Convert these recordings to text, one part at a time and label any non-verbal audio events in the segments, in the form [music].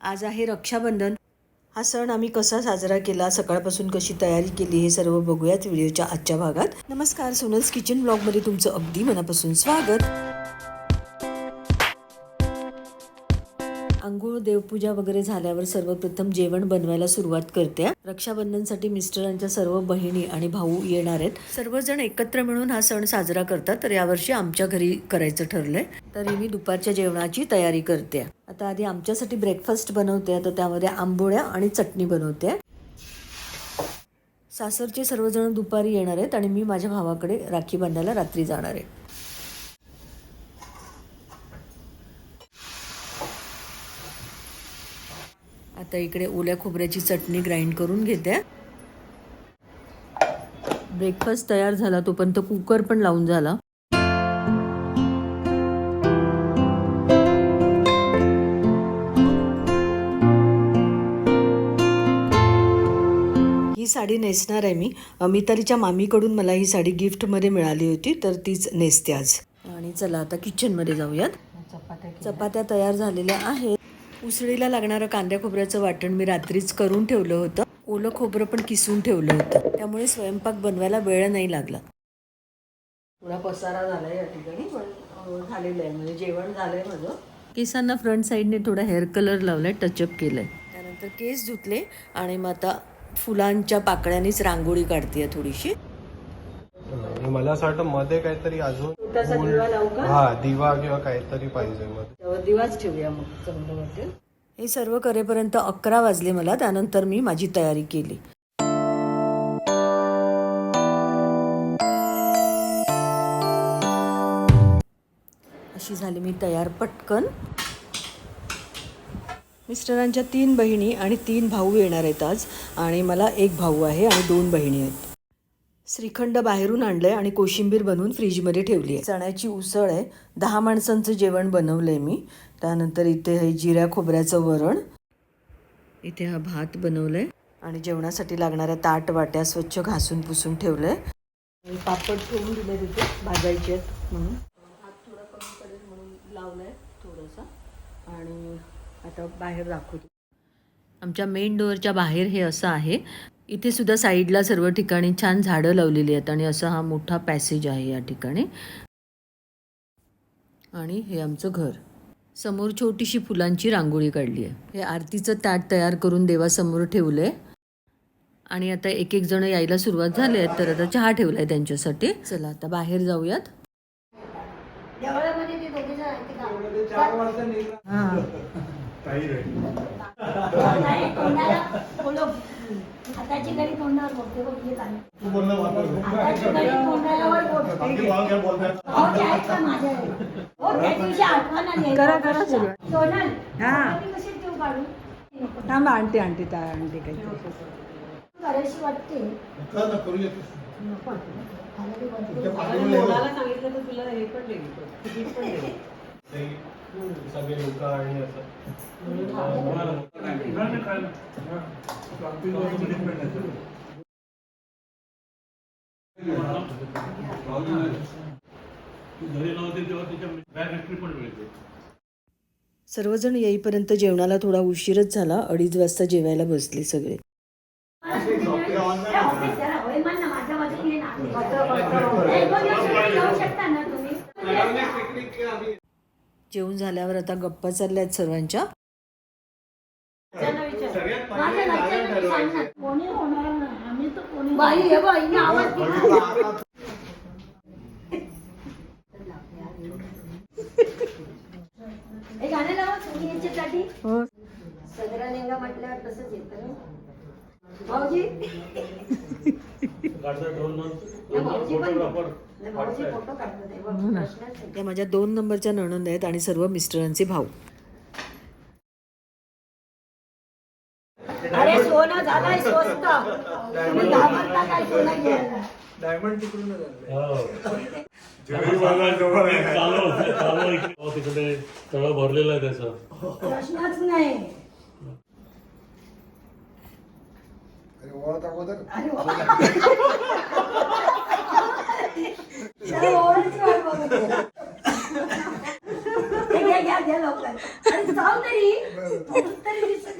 आज आहे रक्षाबंधन. हा सण आम्ही कसा साजरा केला सकाळपासून कशी तयारी केली हे सर्व बघूयात व्हिडिओच्या आजच्या भागात. नमस्कार सोनल्स किचन ब्लॉगमध्ये तुमचं अगदी मनापासून स्वागत. आंघोळ देवपूजा वगैरे झाल्यावर सर्वप्रथम जेवण बनवायला सुरुवात करते. रक्षाबंधनसाठी मिस्टरांच्या सर्व बहिणी आणि भाऊ येणार आहेत. सर्वजण एकत्र मिळून हा सण साजरा करतात तर यावर्षी आमच्या घरी करायचं ठरलंय. तरी मी दुपारच्या जेवणाची तयारी करते. आता आधी आमच्यासाठी ब्रेकफास्ट बनवते तर त्यामध्ये आंबोळ्या आणि चटणी बनवते. सासरचे सर्वजण दुपारी येणार आहेत आणि मी माझ्या भावाकडे राखी बांधायला रात्री जाणार आहे. आता इकडे ओल्या खोबऱ्याची चटणी ग्राइंड करून घेते. ब्रेकफास्ट तयार झाला तोपर्यंत कुकर पण लावून झाला. ही साडी नेसणार आहे मी. मितालीच्या मामीकडून मला ही साडी गिफ्टमध्ये मिळाली होती तर तीच नेसते आज. आणि चला आता किचनमध्ये जाऊयात. चपात्या तयार झालेल्या आहेत. उसळीला लागणारं कांद्या खोबऱ्याचं वाटण मी रात्रीच करून ठेवलं होतं. ओलं खोबरं पण किसून ठेवलं होतं. त्यामुळे स्वयंपाक बनवायला वेळ नाही लागला. थोडा पसारा झालाय या ठिकाणी पण झालेलं आहे. म्हणजे जेवण झालंय माझं. केसांना फ्रंट साईडने थोडा हेअर कलर लावलाय टचअप केलंय. त्यानंतर केस धुतले आणि मग आता फुलांच्या पाकळ्यांनीच रांगोळी काढते थोडीशी. मला असं वाटतं मध्ये काहीतरी अजून? हा दिवा किंवा काहीतरी पाहिजे मध्ये दिवाच ठेवूया मग चांगलं वाटेल हे सर्व करेपर्यंत अकरा वाजले मला त्यानंतर मी माझी तयारी केली. अशी झाली मी तयार पटकन. मिस्टरांच्या तीन बहिणी आणि तीन भाऊ येणार आहेत आज. आणि मला एक भाऊ आहे आणि दोन बहिणी आहेत. श्रीखंड बाहेरून आणलंय आणि कोशिंबीर बनवून फ्रीजमध्ये ठेवली आहे. चण्याची उसळ आहे. दहा माणसांचं जेवण बनवलंय मी. त्यानंतर इथे हे जिऱ्या खोबऱ्याचं वरण. इथे हा भात बनवलाय. आणि जेवणासाठी लागणाऱ्या ताट वाट्या स्वच्छ घासून पुसून ठेवलंय. आहे पापड ठेवून दिले तिथे भाजायचे आहेत म्हणून. भात थोडा कमी पडेल म्हणून थोडासा. आणि आता बाहेर दाखवतो. आमच्या मेन डोअरच्या बाहेर हे असं आहे. इथे सुद्धा साईडला सर्व ठिकाणी छान झाडं लावलेली आहेत आणि असा हा मोठा पॅसेज आहे या ठिकाणी. आणि हे आमचं घर. समोर छोटीशी फुलांची रांगोळी काढली आहे. हे आरतीचं ताट तयार करून देवासमोर ठेवलं आहे आणि आता एक एक जण यायला सुरुवात झाली आहे तर आता चहा ठेवलाय त्यांच्यासाठी. चला आता बाहेर जाऊयात. आहेत? हां. हाताची घडी तोंडावर बोलते बघ हे गाणं. हाताची घडी तोंडावर बोलते. हो, ते आहेत का माझ्या? हो, त्या दिवशी आठवण आली. करा, करा सगळं. सोनल, हा. मी कशी ठेवू. थांब आणते आणते त्या आणते काही करायची वाटते नको वाटते. खाली ते वरती. सगळे लोक आणि असं घरी नव्हते तेव्हा तिच्या बॅग विक्री पण मिळते सर्वजण येईपर्यंत जेवणाला थोडा उशीरच झाला. अडीच वाजता जेवायला बसले सगळे ए, ऑफिस जरा होय म्हण ना, माझ्या बाजूने ये ना. एक दोन दिवस तुम्ही जाऊ शकता ना तुम्ही जेवण झाल्यावर आता गप्पा चालल्या आहेत सर्वांच्या हे सदरा लेंगा म्हटल्यावर तसंच येतं भाऊजी. हे. त्या माझ्या दोन नंबरच्या नणंद आहेत आणि सर्व मिस्टरांचे भाऊ. अरे सोनं झालंय स्वस्त. तुम्ही घाबरता काय सोनं घ्यायला? डायमंड. हो, तिकडे तळ भरलेलं आहे त्याचं. प्रश्नच नाही. अरे ओळख अगोदर. घ्या घ्या घ्या लवकर अरे जाऊ तरी तरी दिसत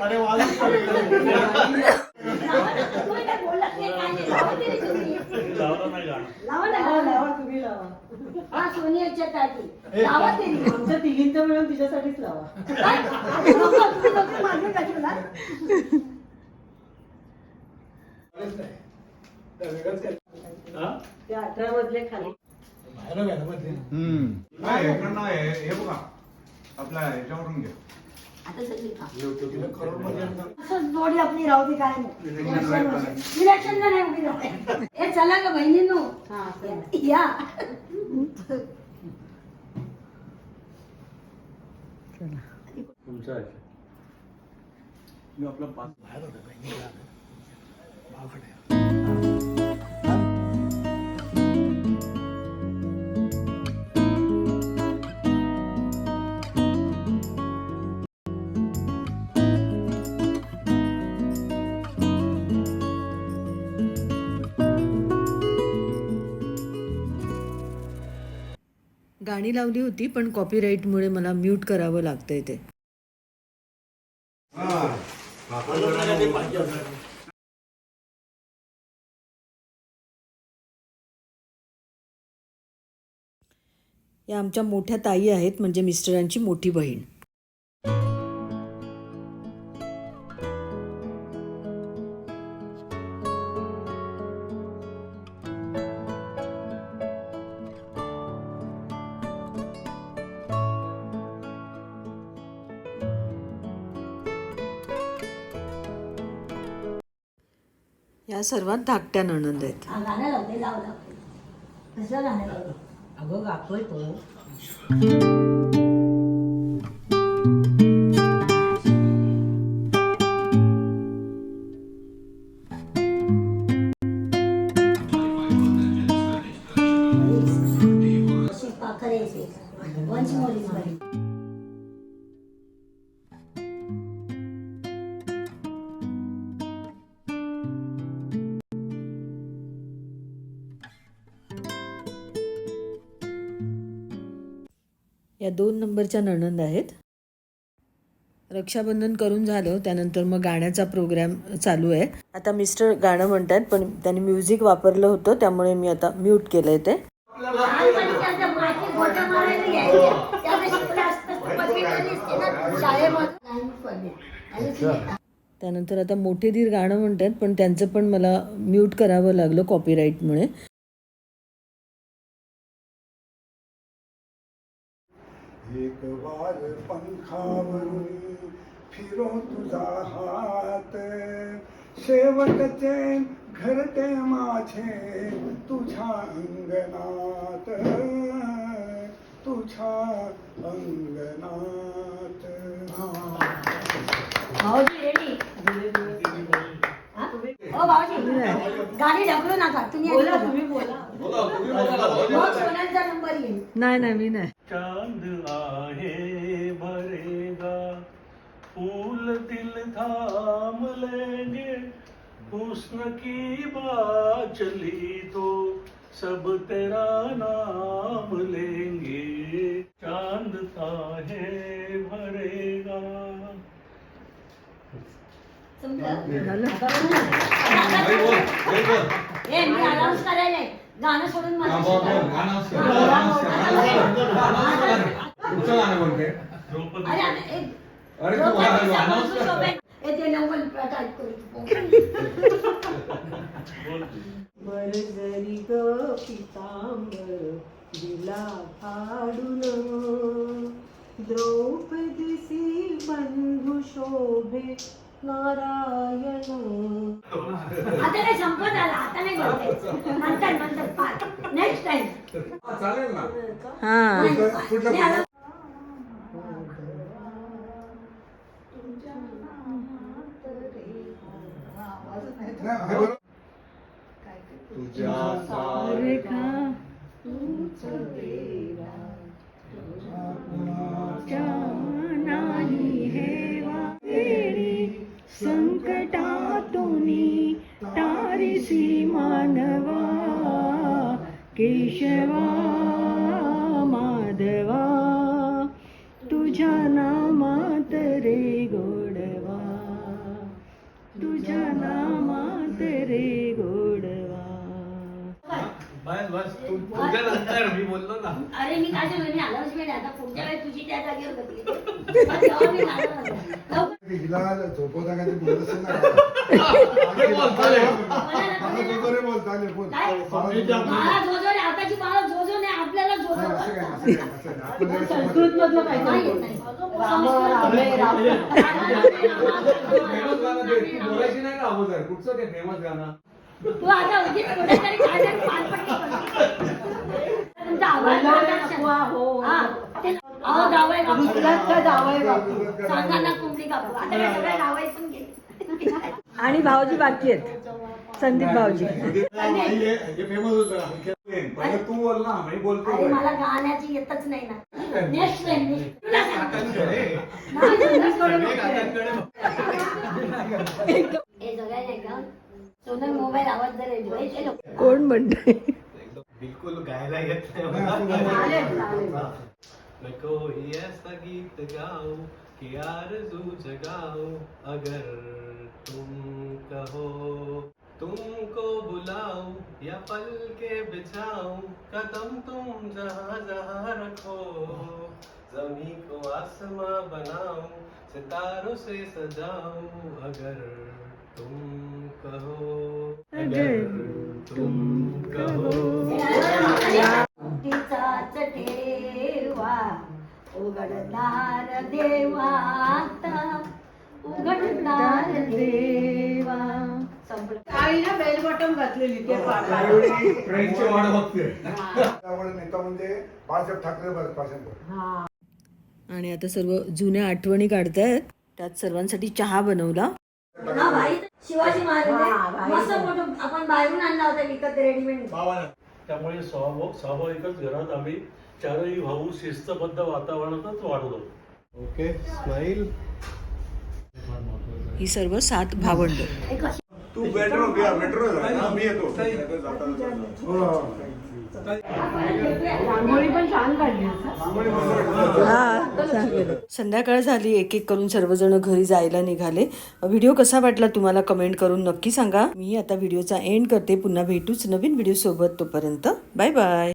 अरे बोलत नाही काय नाही तिच्यासाठी लावा तिने आमच्या तिघींचं मिळून तिच्यासाठीच लावा. काय? नको, तुम्ही दोघी मागे कशाला? हा? ते अठरा मधले खाली. नाही इकडं नाही हे बघा. आपल्या ह्याच्यावरून घ्या. आता सगळी खा. असं जोडी आपली राहू दे काय नाही. इलेक्शनला नाही उभी राहते हे चला. ग बहिणींनो हा चला. या. तुमचं गाणी लावली होती पण कॉपीराईटमुळे मला म्यूट करावं लागतंय ते. या आमच्या मोठ्या ताई आहेत म्हणजे मिस्टरांची मोठी बहीण. या सर्वात धाकट्या नणंद आहेत. गाणं लावते लाव लाव. कसं गाणं लावते अगं गातोय तो. या दोन नंबरच्या नणंद आहेत. रक्षाबंधन करून झालं त्यानंतर मग गाण्याचा प्रोग्राम चालू आहे. आता मिस्टर गाणं म्हणतात पण त्यांनी म्युझिक वापरलं होतं त्यामुळे मी आता म्यूट केलं आहे ते. त्यानंतर आता मोठे धीर गाणं म्हणतात पण त्यांचं पण मला म्यूट करावं लागलं कॉपीराईटमुळे एक वार पंखावरून फिरो तुझा हात. शेवटचे घरटे माझे तुझ्या अंगणात. तुझ्या अंगणात. भाऊजी रेडी? भाऊजी गाडी ढकलू नका तुम्ही बोला तुम्ही बोला. मग सोन्यांचा नंबर येईल. नाही नाही मी नाही. चांद हुस्न की बात चली तो सब तेरा नाम लेंगे। चांद आहे भरेगा। गाणं सोडून द्रौपदी. अरे एक- अरे तू द्रौपदीचा गाणं वंश announce कर. शोभेल. ए, ते नवल टाईप करू बोल बरजरी ग पितांबर दिला फाडून द्रौपदीसी बंधू शोभे नारायण. आता काय संपत आला? आता नाही नंतर नंतर नेक्स्ट टाइम चालेल ना. हां तारिसी मानवा केशवा माधवा तुझ्या नामात रे गोडवा तुझ्या नामात रे गोडवा. बस बस तू तुझ्या नंतर मी बोललो ना. अरे मी काय सांगू, मी आला म्हणजे आता पुढच्या वेळी तुझी त्या जागेवर बदली [laughs] हिला झोपवता ते बोलत असेल ना बोला ना, बोला ना. बोलता आले बोल काय? मला मला जोजो नाही, आताची मला जोजो नाही आपल्याला जोजो नाही, असं काय असं काय असं काय आपण लगेच समजतो. संस्कृत मधलं नाही काहीतरी येत नाही. राम रामे राम फेमस गाणं दे तू बोलायची नाही का अगोदर कुठचं ते फेमस गाणं तू आता उगीच कुठेतरी काय तरी पानपट्टी करते. तुमचा आवाज नको हो अहो, बापू. दुसऱ्यात काय जावई बापू. सांगा ना कोंबडी कापू. आता काय सगळे जावई पण गेले आणि भाऊजी बाकी आहेत. संदीप भाऊजी. हे फेमस होतं पहिले तू बोल ना मी बोलतो अरे मला गाण्याची येतच नाही ना. नेक्स्ट टाइम तुला सांगते. नाही, हे सगळ्या नाही का? सोनल मोबाईल आवाज जर येतो. ते लोक कोण म्हणते बिलकुल गायला येत नाही. चालेल चालेल. मैं कोई ऐसा गीत गाऊं कि आरज़ू जगाऊं अगर तुम कहो तुमको बुलाऊं या पल के बिछाऊं कदम तुम जहाँ जहाँ रखो जमी को आसमां बनाऊँ सितारों से सजाऊं अगर तुम कहो अगर तुम कहो उघडणार देवा आता उघडणार देवा. संपलं. आई ना बेल बॉटम घातलेली ते पाडा फ्रेंडची वाट बघते. त्यामुळे नेता म्हणजे बाळासाहेब ठाकरे हा. आणि आता सर्व जुन्या आठवणी काढतायत त्यात सर्वांसाठी चहा बनवला. हा भाई शिवाजी हा, महाराज भाई. मस्त फोटो आपण बाहेरून आणला होता विकत रेडीमेड त्यामुळे स्वाभाविक स्वाभाविकच घरात आम्ही चारही भाऊ शिस्तबद्ध वातावरणातच वाढलो ओके स्माइल ही सर्व सात भावंड. तू मेट्रो घ्या मेट्रो मी येतो. संध्याकाळ झाली एक एक करून सर्वजण घरी जायला निघाले. व्हिडिओ कसा वाटला तुम्हाला कमेंट करून नक्की सांगा. मी आता व्हिडिओचा एंड करते. पुन्हा भेटूच नवीन व्हिडिओ सोबत तोपर्यंत. Bye bye